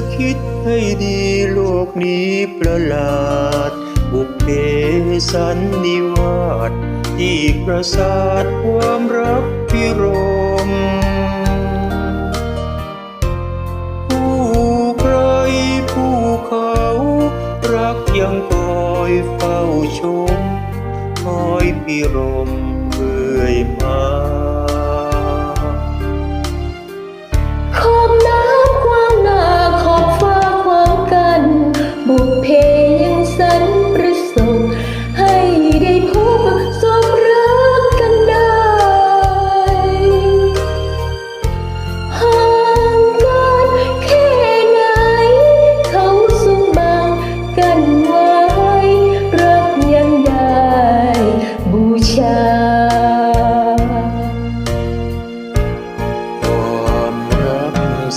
มื่อคิดให้ดีโลกนี้ประหลาด บุพเพสันนิวาสที่ประสาทความรักพิรมผู้ใครผู้เขา รักยังคอยเฝ้าชม คอยพิรมเรื่อยมา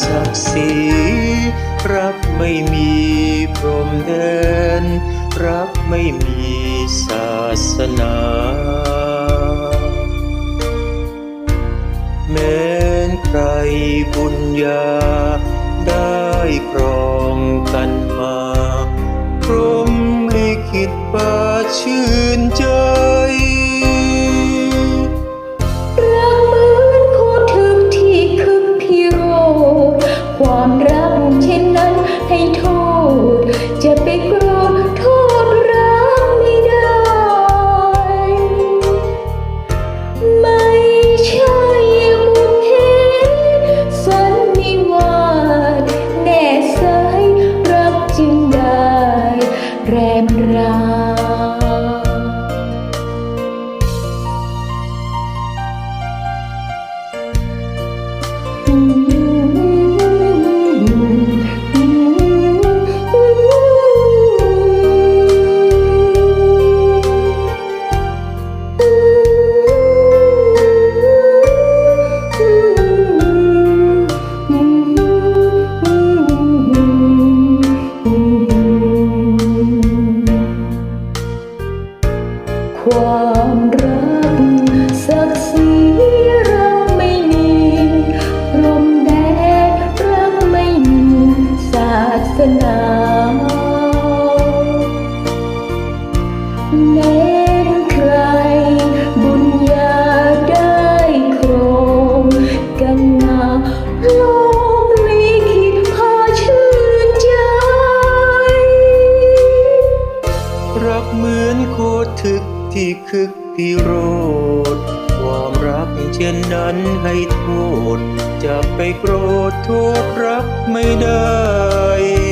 ศักดิ์ศรีรักไม่มีพรมแดน รักไม่มีศาสนา แม้นใครบุญญา ได้ครองกันมา พรหมลิขิตปาชื่นใจ รมราอืม ดทึกที่คึกพิโรธความรักเช่นนั้นให้โทษ จะไปโกรธโทษรักไม่ได้